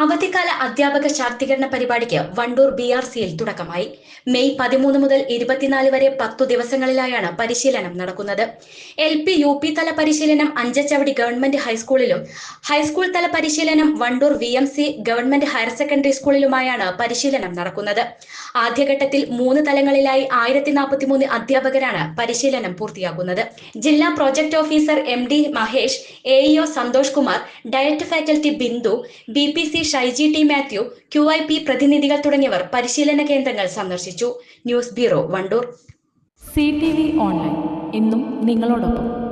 അവധിക്കാല അധ്യാപക ശാക്തീകരണ പരിപാടിക്ക് വണ്ടൂർ ബി ആർ സിയിൽ തുടക്കമായി. മെയ് പതിമൂന്ന് മുതൽ ഇരുപത്തിനാല് വരെ പത്തു ദിവസങ്ങളിലായാണ് പരിശീലനം നടക്കുന്നത്. എൽ പി യു പി തല പരിശീലനം അഞ്ചച്ചവടി ഗവൺമെന്റ് ഹൈസ്കൂളിലും ഹൈസ്കൂൾ തല പരിശീലനം Wandoor V M C government higher secondary സ്കൂളിലുമായാണ് പരിശീലനം നടക്കുന്നത്. ആദ്യഘട്ടത്തിൽ മൂന്ന് തലങ്ങളിലായി ആയിരത്തി നാൽപ്പത്തിമൂന്ന് അധ്യാപകരാണ് പരിശീലനം പൂർത്തിയാക്കുന്നത്. ജില്ലാ project officer M D Mahesh A Santhosh Kumar DIET faculty Bindu B P C Shaiji T Mathew Q I P പ്രതിനിധികൾ തുടങ്ങിയവർ പരിശീലന കേന്ദ്രങ്ങൾ സന്ദർശിച്ചു. News bureau Wandoor. C T V online. ഇന്നും നിങ്ങളോടൊപ്പം.